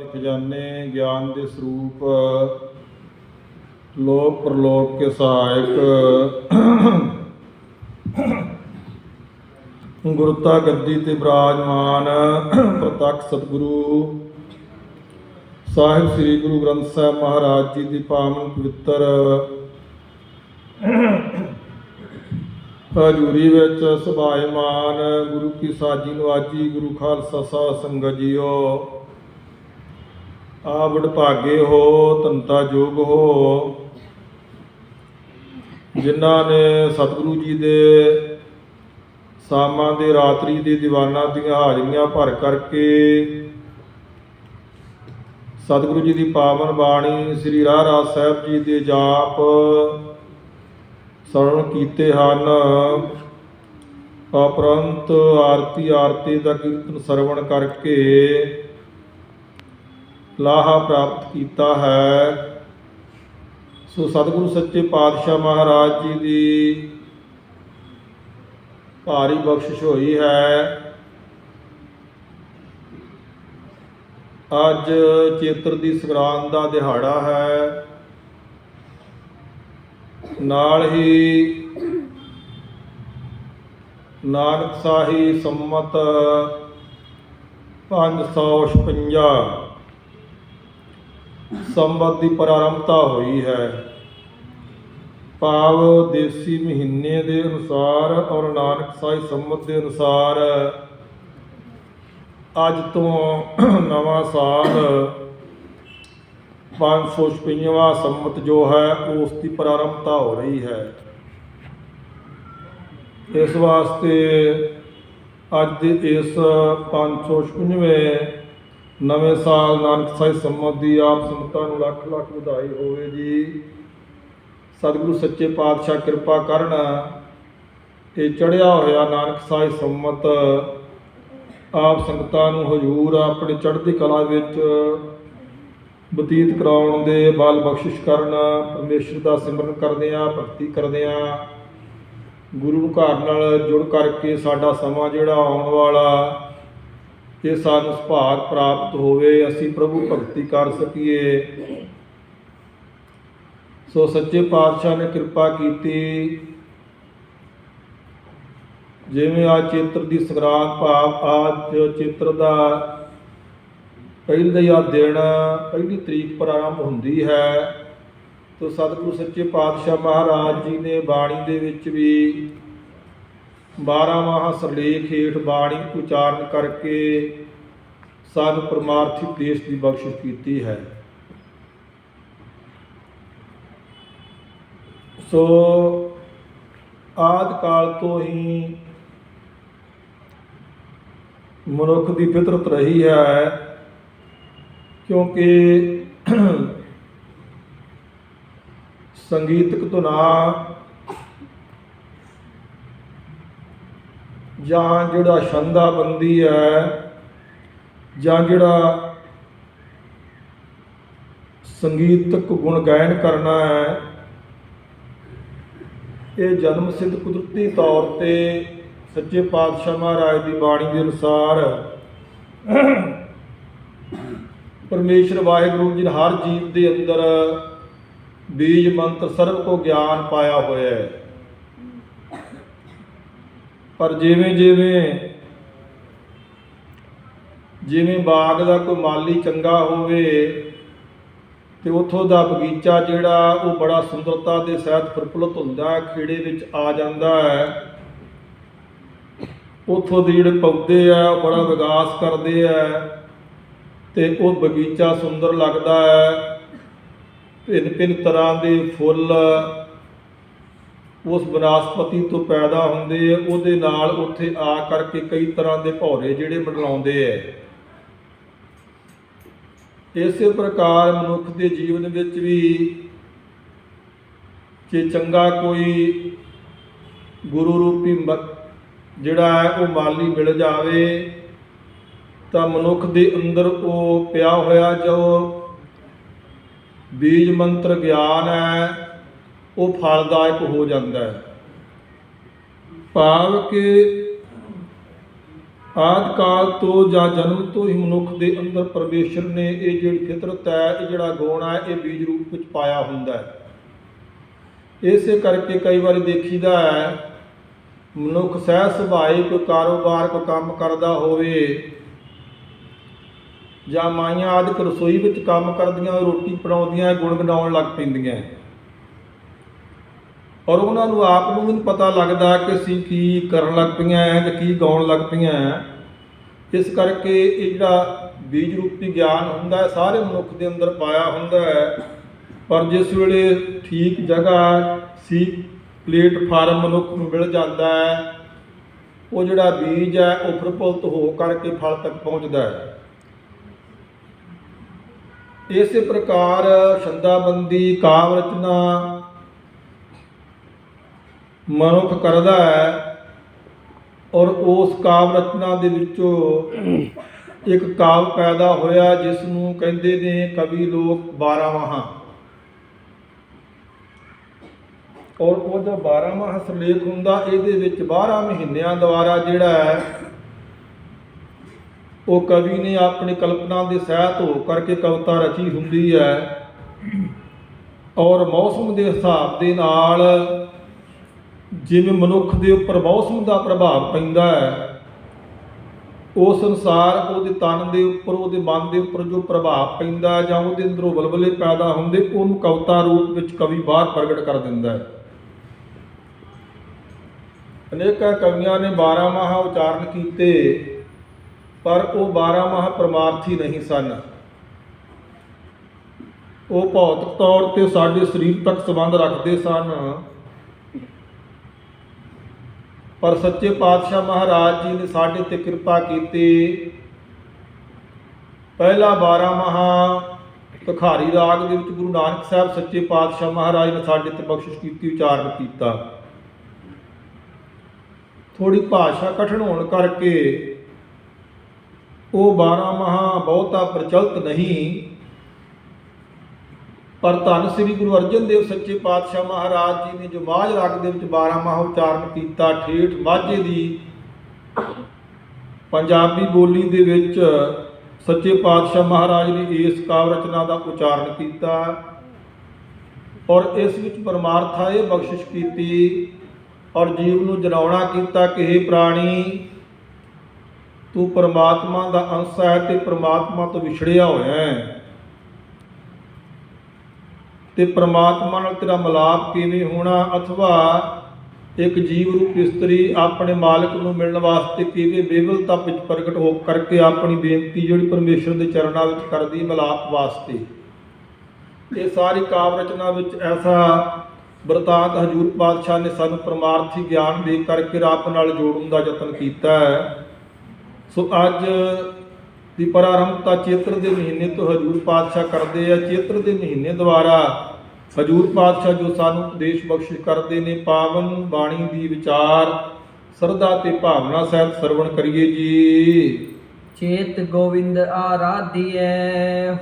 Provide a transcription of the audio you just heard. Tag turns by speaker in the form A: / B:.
A: ਦੇ ਖਜ਼ਾਨੇ ਗਿਆਨ ਦੇ ਸਰੂਪ, ਲੋਕ ਪ੍ਰਲੋਕ ਕੇ ਸਹਾਇਕ। ਗੁਰਤਾ ਗੱਦੀ ਤੇ ਬਿਰਾਜਮਾਨ, ਪ੍ਰਤੱਖ ਸਤਿਗੁਰੂ। ਸਾਹਿਬ ਸ੍ਰੀ ਗੁਰੂ ਗ੍ਰੰਥ ਸਾਹਿਬ ਮਹਾਰਾਜ ਜੀ ਦੀ ਪਾਵਨ ਪਵਿੱਤਰ ਹਜੂਰੀ ਵਿੱਚ ਸੁਭਾਇਮਾਨ ਗੁਰੂ ਕੀ ਸਾਜੀ ਨਵਾਜੀ ਗੁਰੂ ਖਾਲਸਾ ਸਾਹਿਬ ਸੰਗਤ ਜੀਓ। ਆ ਵਡਭਾਗੇ ਹੋ ਤੰਤਾ ਜੋਗ ਹੋ। ਜਿਨ੍ਹਾਂ ਨੇ ਸਤਿਗੁਰੂ ਜੀ ਦੇ ਸਾਮਾਂ ਦੇ ਰਾਤਰੀ ਦੇ ਦੀਵਾਨਾਂ ਦੀਆਂ ਹਾਜ਼ਰੀਆਂ ਭਰ ਕਰਕੇ ਸਤਿਗੁਰੂ ਜੀ ਦੀ ਪਾਵਨ ਬਾਣੀ ਸ੍ਰੀ ਰਾਹ ਰਾਜ ਸਾਹਿਬ ਜੀ ਦੇ ਜਾਪ ਸਰਵਣ ਕੀਤੇ ਹਨ। ਉਪਰੰਤ ਆਰਤੀ ਆਰਤੀ ਦਾ ਕੀਰਤਨ ਸਰਵਣ ਕਰਕੇ ਲਾਹਾ ਪ੍ਰਾਪਤ ਕੀਤਾ ਹੈ। ਸੋ ਸਤਿਗੁਰੂ ਸੱਚੇ ਪਾਤਸ਼ਾਹ ਮਹਾਰਾਜ ਜੀ ਦੀ ਭਾਰੀ ਬਖਸ਼ਿਸ਼ ਹੋਈ ਹੈ। ਅੱਜ ਚੇਤਰ ਦੀ ਸੰਗਰਾਂਦ ਦਾ ਦਿਹਾੜਾ ਹੈ। ਨਾਲ ਹੀ ਨਾਨਕ ਸਾਹੀ ਸੰਮਤ 556 ਸੰਬਤ ਦੀ ਪ੍ਰਾਰੰਭਤਾ ਹੋਈ ਹੈ। ਭਾਵ ਦੇਸੀ ਮਹੀਨੇ ਦੇ ਅਨੁਸਾਰ ਔਰ ਨਾਨਕ ਸਾਹਿਬ ਸੰਮਤ ਦੇ ਅਨੁਸਾਰ ਅੱਜ ਤੋਂ ਨਵਾਂ ਸਾਲ 556ਵਾਂ ਸੰਮਤ ਜੋ ਹੈ, ਉਸ ਦੀ ਪ੍ਰਾਰੰਭਤਾ ਹੋ ਰਹੀ ਹੈ। ਇਸ ਵਾਸਤੇ ਅੱਜ ਦੇ ਇਸ 556ਵੇਂ ਨਵੇਂ ਸਾਲ ਨਾਨਕ ਸਾਹਿਬ ਸੰਮਤ ਦੀ ਆਪ ਸੰਗਤਾਂ ਨੂੰ ਲੱਖ ਲੱਖ ਵਧਾਈ ਹੋਵੇ ਜੀ। ਸਤਿਗੁਰੂ ਸੱਚੇ ਪਾਤਸ਼ਾਹ ਕਿਰਪਾ ਕਰਨ ਇਹ ਚੜਿਆ ਹੋਇਆ ਨਾਨਕ ਸਾਹਿਬ ਸੰਮਤ ਆਪ ਸੰਗਤਾਂ ਨੂੰ ਹਜੂਰ ਆਪਣੇ ਚੜ੍ਹਦੀ ਕਲਾ ਵਿੱਚ ਬਤੀਤ ਕਰਾਉਣ ਦੇ ਬਲ ਬਖਸ਼ਿਸ਼ ਕਰਨ, ਪਰਮੇਸ਼ਰ ਦਾ ਸਿਮਰਨ ਕਰਦੇ ਆ ਭਗਤੀ ਕਰਦੇ ਆ ਗੁਰੂ ਘਰ ਨਾਲ ਜੁੜ ਕਰਕੇ ਸਾਡਾ ਸਮਾਂ ਜਿਹੜਾ ਆਉਣ ਵਾਲਾ ਕਿ ਸਾਨੂੰ ਸੁਭਾਗ ਪ੍ਰਾਪਤ ਹੋਵੇ, ਅਸੀਂ ਪ੍ਰਭੂ ਭਗਤੀ ਕਰ ਸਕੀਏ। ਸੋ ਸੱਚੇ ਪਾਤਸ਼ਾਹ ਨੇ ਕਿਰਪਾ ਕੀਤੀ। ਜਿਵੇਂ ਆ ਚੇਤਰ ਦੀ ਸੰਗਰਾਂਦ ਭਾਵ ਅੱਜ ਚੇਤਰ ਦਾ ਪਹਿਲੇ ਆ ਦਿਨ, ਪਹਿਲੀ ਤਰੀਕ ਪ੍ਰਾਰੰਭ ਹੁੰਦੀ ਹੈ, ਤੋ ਸਤਿਗੁਰੂ ਸੱਚੇ ਪਾਤਸ਼ਾਹ ਮਹਾਰਾਜ ਜੀ ਨੇ ਬਾਣੀ ਦੇ ਵਿੱਚ ਵੀ 12 ਮਾਹ ਸਰਲੇਖ ਹੇਠ ਬਾਣੀ ਉਚਾਰਨ ਕਰਕੇ ਸਾਨੂੰ ਪਰਮਾਰਥਿਕ ਦੇਸ਼ ਦੀ ਬਖਸ਼ਿਸ਼ ਕੀਤੀ ਹੈ। ਸੋ ਆਦ ਕਾਲ ਤੋਂ ਹੀ ਮਨੁੱਖ ਦੀ ਫਿਤਰਤ ਰਹੀ ਹੈ, ਕਿਉਂਕਿ ਸੰਗੀਤਕ ਧੁਨਾ ਜਾਂ ਜਿਹੜਾ ਛੰਦਾ ਬੰਦੀ ਹੈ, ਜਾਂ ਜਿਹੜਾ ਸੰਗੀਤਕ ਗੁਣ ਗਾਇਨ ਕਰਨਾ ਹੈ, ਇਹ ਜਨਮ ਸਿੱਧ ਕੁਦਰਤੀ ਤੌਰ ਤੇ ਸੱਚੇ ਪਾਤਸ਼ਾਹ ਮਹਾਰਾਜ ਦੀ ਬਾਣੀ ਦੇ ਅਨੁਸਾਰ ਪਰਮੇਸ਼ਰ ਵਾਹਿਗੁਰੂ ਜੀ ਨੇ ਹਰ ਜੀਵ ਦੇ ਅੰਦਰ ਬੀਜ ਮੰਤਰ ਸਰਬ ਕੋ ਗਿਆਨ ਪਾਇਆ ਹੋਇਆ ਹੈ। ਪਰ ਜਿਵੇਂ ਜਿਵੇਂ ਜਿਵੇਂ ਬਾਗ ਦਾ ਕੋਈ ਮਾਲੀ ਚੰਗਾ ਹੋਵੇ ਤੇ ਉਥੋਂ ਦਾ ਬਗੀਚਾ ਜਿਹੜਾ ਉਹ ਬੜਾ ਸੁੰਦਰਤਾ ਦੇ ਸਹਿਤ ਪ੍ਰਫੁੱਲਤ ਹੁੰਦਾ ਖੇੜੇ ਵਿੱਚ ਆ ਜਾਂਦਾ ਹੈ। ਉਥੋਂ ਦੇ ਜਿਹੜੇ ਪੌਦੇ ਆ, ਉਹ ਬੜਾ ਵਿਕਾਸ ਕਰਦੇ ਆ ਤੇ ਉਹ ਬਗੀਚਾ ਸੁੰਦਰ ਲੱਗਦਾ ਹੈ। ਭਿੰਨ ਭਿੰਨ ਤਰ੍ਹਾਂ ਦੇ ਫੁੱਲ ਉਸ ਬਨਸਪਤੀ ਤੋਂ ਪੈਦਾ ਹੁੰਦੇ ਆ, ਉਹਦੇ ਨਾਲ ਉੱਥੇ ਆ ਕਰਕੇ ਕਈ ਤਰ੍ਹਾਂ ਦੇ ਭੌਰੇ ਜਿਹੜੇ ਮੰਡਲਾਉਂਦੇ ਆ। ਇਸੇ ਪ੍ਰਕਾਰ ਮਨੁੱਖ ਦੇ ਜੀਵਨ ਵਿੱਚ ਵੀ ਜੇ ਚੰਗਾ ਕੋਈ ਗੁਰੂ ਰੂਪੀ ਜਿਹੜਾ ਹੈ, ਉਹ ਮਾਲੀ ਮਿਲ ਜਾਵੇ, ਤਾਂ ਮਨੁੱਖ ਦੇ ਅੰਦਰ ਉਹ ਪਿਆ ਹੋਇਆ ਜੋ ਬੀਜ ਮੰਤਰ ਗਿਆਨ ਹੈ ਉਹ ਫਲਦਾਇਕ ਹੋ ਜਾਂਦਾ ਹੈ। ਭਾਵ ਕਿ ਆਦਿ ਕਾਲ ਤੋਂ ਜਾਂ ਜਨਮ ਤੋਂ ਹੀ ਮਨੁੱਖ ਦੇ ਅੰਦਰ ਪਰਮੇਸ਼ਰ ਨੇ ਇਹ ਜਿਹੜੀ ਫਿਤਰਤ ਹੈ, ਇਹ ਜਿਹੜਾ ਗੁਣ ਹੈ, ਇਹ ਬੀਜ ਰੂਪ ਵਿੱਚ ਪਾਇਆ ਹੁੰਦਾ ਹੈ। ਇਸੇ ਕਰਕੇ ਕਈ ਵਾਰੀ ਦੇਖੀਦਾ ਹੈ, ਮਨੁੱਖ ਸਹਿ ਸੁਭਾਏ ਕੋਈ ਕਾਰੋਬਾਰ ਕੋਈ ਕੰਮ ਕਰਦਾ ਹੋਵੇ ਜਾਂ ਮਾਈਆਂ ਆਦਿ ਰਸੋਈ ਵਿੱਚ ਕੰਮ ਕਰਦੀਆਂ, ਰੋਟੀ ਬਣਾਉਂਦੀਆਂ ਗੁਣਗਣਾਉਣ ਲੱਗ ਪੈਂਦੀਆਂ। ਔਰ ਉਹਨਾਂ ਨੂੰ ਆਪ ਨੂੰ ਵੀ ਨਹੀਂ ਪਤਾ ਲੱਗਦਾ ਕਿ ਅਸੀਂ ਕੀ ਕਰਨ ਲੱਗ ਪਈਆਂ ਹੈ ਜਾਂ ਕੀ ਗਾਉਣ ਲੱਗ ਪਈਆਂ ਹੈ ਇਸ ਕਰਕੇ ਇਹ ਜਿਹੜਾ ਬੀਜ ਰੂਪੀ ਗਿਆਨ ਹੁੰਦਾ ਸਾਰੇ ਮਨੁੱਖ ਦੇ ਅੰਦਰ ਪਾਇਆ ਹੁੰਦਾ ਹੈ। ਪਰ ਜਿਸ ਵੇਲੇ ਠੀਕ ਜਗ੍ਹਾ ਸੀ, ਪਲੇਟਫਾਰਮ ਮਨੁੱਖ ਨੂੰ ਮਿਲ ਜਾਂਦਾ ਹੈ, ਉਹ ਜਿਹੜਾ ਬੀਜ ਹੈ, ਉਹ ਪ੍ਰਫੁੱਲਤ ਹੋ ਕਰਕੇ ਫਲ ਤੱਕ ਪਹੁੰਚਦਾ ਹੈ। ਇਸੇ ਪ੍ਰਕਾਰ ਛੰਦਾਬੰਦੀ, ਕਾਵ ਰਚਨਾ ਮਨੁੱਖ ਕਰਦਾ ਹੈ ਔਰ ਉਸ ਕਾਵ ਰਚਨਾ ਦੇ ਵਿੱਚੋਂ ਇੱਕ ਕਾਵ ਪੈਦਾ ਹੋਇਆ ਜਿਸ ਨੂੰ ਕਹਿੰਦੇ ਨੇ ਕਵੀ ਲੋਕ 12 ਮਹਾ ਔਰ ਉਹਦਾ 12 ਮਹਾ ਸਿਰਲੇਖ ਹੁੰਦਾ, ਇਹਦੇ ਵਿੱਚ 12 ਮਹੀਨਿਆਂ ਦੁਆਰਾ ਜਿਹੜਾ ਹੈ, ਉਹ ਕਵੀ ਨੇ ਆਪਣੀ ਕਲਪਨਾ ਦੇ ਸਹਿਤ ਹੋ ਕਰਕੇ ਕਵਿਤਾ ਰਚੀ ਹੁੰਦੀ ਹੈ ਔਰ ਮੌਸਮ ਦੇ ਹਿਸਾਬ ਦੇ ਨਾਲ ਜਿਵੇਂ ਮਨੁੱਖ ਦੇ ਉੱਪਰ ਮੌਸਮ ਦਾ ਪ੍ਰਭਾਵ ਪੈਂਦਾ ਹੈ ਉਸ ਅਨੁਸਾਰ ਉਹਦੇ ਤਨ ਦੇ ਉੱਪਰ, ਉਹਦੇ ਮਨ ਦੇ ਉੱਪਰ ਜੋ ਪ੍ਰਭਾਵ ਪੈਂਦਾ ਹੈ ਜਾਂ ਉਹਦੇ ਅੰਦਰੋਂ ਬਲਬਲੇ ਪੈਦਾ ਹੁੰਦੇ, ਉਹਨੂੰ ਕਵਿਤਾ ਰੂਪ ਵਿੱਚ ਕਵੀ ਬਾਹਰ ਪ੍ਰਗਟ ਕਰ ਦਿੰਦਾ ਹੈ। ਅਨੇਕਾਂ ਕਵੀਆਂ ਨੇ 12 ਮਾਹ ਉਚਾਰਨ ਕੀਤੇ, ਪਰ ਉਹ 12 ਮਾਹ ਪਰਮਾਰਥੀ ਨਹੀਂ ਸਨ। ਉਹ ਭੌਤਿਕ ਤੌਰ ਤੇ ਸਾਡੇ ਸਰੀਰ ਤੱਕ ਸੰਬੰਧ ਰੱਖਦੇ ਸਨ। ਪਰ ਸੱਚੇ ਪਾਤਸ਼ਾਹ ਮਹਾਰਾਜ ਜੀ ਨੇ ਸਾਡੇ ਤੇ ਕਿਰਪਾ ਕੀਤੀ। ਪਹਿਲਾ 12 ਮਹਾ ਤਖਾਰੀ ਰਾਗ ਦੇ ਵਿੱਚ ਗੁਰੂ ਨਾਨਕ ਸਾਹਿਬ ਸੱਚੇ ਪਾਤਸ਼ਾਹ ਮਹਾਰਾਜ ਨੇ ਸਾਡੇ ਤੇ ਬਖਸ਼ਿਸ਼ ਕੀਤੀ, ਉਚਾਰਨ ਕੀਤਾ। ਥੋੜੀ ਭਾਸ਼ਾ ਕਠਿਨ ਹੋਣ ਕਰਕੇ ਉਹ 12 ਮਹਾ ਬਹੁਤਾ ਪ੍ਰਚਲਿਤ ਨਹੀਂ। ਪਰ ਧੰਨ ਸ੍ਰੀ ਗੁਰੂ ਅਰਜਨ ਦੇਵ ਸੱਚੇ ਪਾਤਸ਼ਾਹ ਮਹਾਰਾਜ ਜੀ ਨੇ ਜੋ ਮਾਝ ਰਾਗ ਦੇ ਵਿੱਚ 12 ਮਾਹ ਉਚਾਰਨ ਕੀਤਾ, ਠੇਠ ਮਾਝੇ ਦੀ ਪੰਜਾਬੀ ਬੋਲੀ ਦੇ ਵਿੱਚ ਸੱਚੇ ਪਾਤਸ਼ਾਹ ਮਹਾਰਾਜ ਨੇ ਇਸ ਕਾਵ ਰਚਨਾ ਦਾ ਉਚਾਰਨ ਕੀਤਾ ਔਰ ਇਸ ਵਿੱਚ ਪਰਮਾਰਥਾ ਇਹ ਬਖਸ਼ਿਸ਼ ਕੀਤੀ ਔਰ ਜੀਵ ਨੂੰ ਜਨਾਉਣਾ ਕੀਤਾ ਕਿ हे ਪ੍ਰਾਣੀ, ਤੂੰ ਪਰਮਾਤਮਾ ਦਾ ਅੰਸ਼ ਹੈ ਤੇ ਪਰਮਾਤਮਾ ਤੋਂ ਵਿਛੜਿਆ ਹੋਇਆ ਹੈ। ਤੇ ਪ੍ਰਮਾਤਮਾ ਨਾਲ ਤੇਰਾ ਮਿਲਾਪ ਕਿਵੇਂ ਹੋਣਾ ਅਥਵਾ ਇੱਕ ਜੀਵ ਰੂਪ ਇਸਤਰੀ ਆਪਣੇ ਮਾਲਕ ਨੂੰ ਮਿਲਣ ਵਾਸਤੇ ਕਿਵੇਂ ਬੇਵਲਤਾ ਵਿੱਚ ਪ੍ਰਗਟ ਹੋ ਕਰਕੇ ਆਪਣੀ ਬੇਨਤੀ ਜਿਹੜੀ ਪਰਮੇਸ਼ਰ ਦੇ ਚਰਨਾਂ ਵਿੱਚ ਕਰਦੀ ਮਿਲਾਪ ਵਾਸਤੇ। ਇਹ ਸਾਰੀ ਕਾਵ ਰਚਨਾ ਵਿੱਚ ਐਸਾ ਵਰਤਾਂਤ ਹਜੂਰ ਪਾਤਸ਼ਾਹ ਨੇ ਸਾਨੂੰ ਪਰਮਾਰਥੀ ਗਿਆਨ ਦੇ ਕਰਕੇ ਰੱਬ ਨਾਲ ਜੋੜਨ ਦਾ ਯਤਨ ਕੀਤਾ ਹੈ। ਸੋ ਅੱਜ ਦੀ ਪ੍ਰਾਰੰਭਤਾ ਚੇਤਰ ਦੇ ਮਹੀਨੇ ਤੋਂ ਹਜੂਰ ਪਾਤਸ਼ਾਹ ਕਰਦੇ ਆ ਚੇਤਰ ਦੇ ਮਹੀਨੇ ਦੁਆਰਾ। ਹਜੂਰ ਪਾਤਸ਼ਾਹ ਜੋ ਸਾਨੂੰ ਉਪਦੇਸ਼ ਬਖਸ਼ਿਸ਼ ਕਰਦੇ ਨੇ, ਪਾਵਨ ਬਾਣੀ ਦੀ ਵਿਚਾਰ, ਸਰਦਾ ਤੇ ਭਾਵਨਾ ਸਹਿਤ ਸਰਵਣ ਕਰੀਏ ਜੀ।
B: ਚੇਤ ਗੋਵਿੰਦ ਆਰਾਧਿਐ।